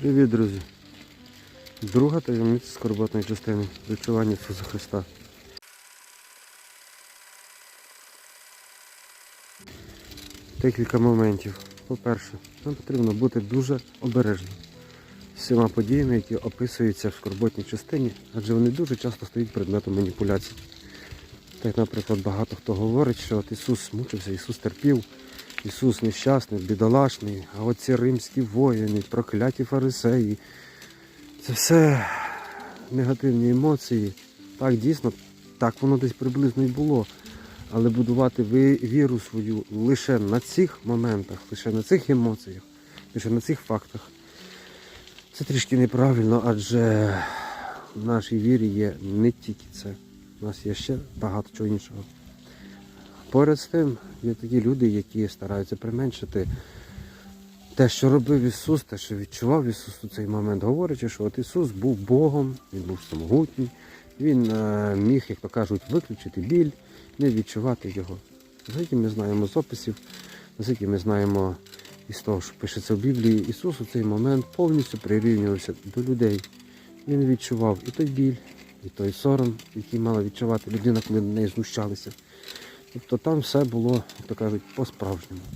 Привіт, друзі! Друга таємниця скорботної частини відчування Ісуса Христа. Декілька моментів. По-перше, нам потрібно бути дуже обережним з всіма подіями, які описуються в скорботній частині, адже вони дуже часто стають предметом маніпуляцій. Так, наприклад, багато хто говорить, що от Ісус мучився, Ісус терпів, Ісус нещасний, бідолашний, а оці римські воїни, прокляті фарисеї. Це все негативні емоції. Так, дійсно, так воно десь приблизно і було. Але будувати віру свою лише на цих моментах, лише на цих емоціях, лише на цих фактах. Це трішки неправильно, адже в нашій вірі є не тільки це. У нас є ще багато чого іншого. Поряд з тим є такі люди, які стараються применшити те, що робив Ісус, те, що відчував Ісус у цей момент, говорячи, що от Ісус був Богом, Він був самогутній, Він е, міг, як то кажуть, виключити біль, не відчувати його. Наскільки ми знаємо з описів, наскільки ми знаємо із того, що пишеться в Біблії, Ісус у цей момент повністю прирівнювався до людей. Він відчував і той біль, і той сором, який мала відчувати людина, коли на неї знущалися. Тобто там все було, як то кажуть, по-справжньому.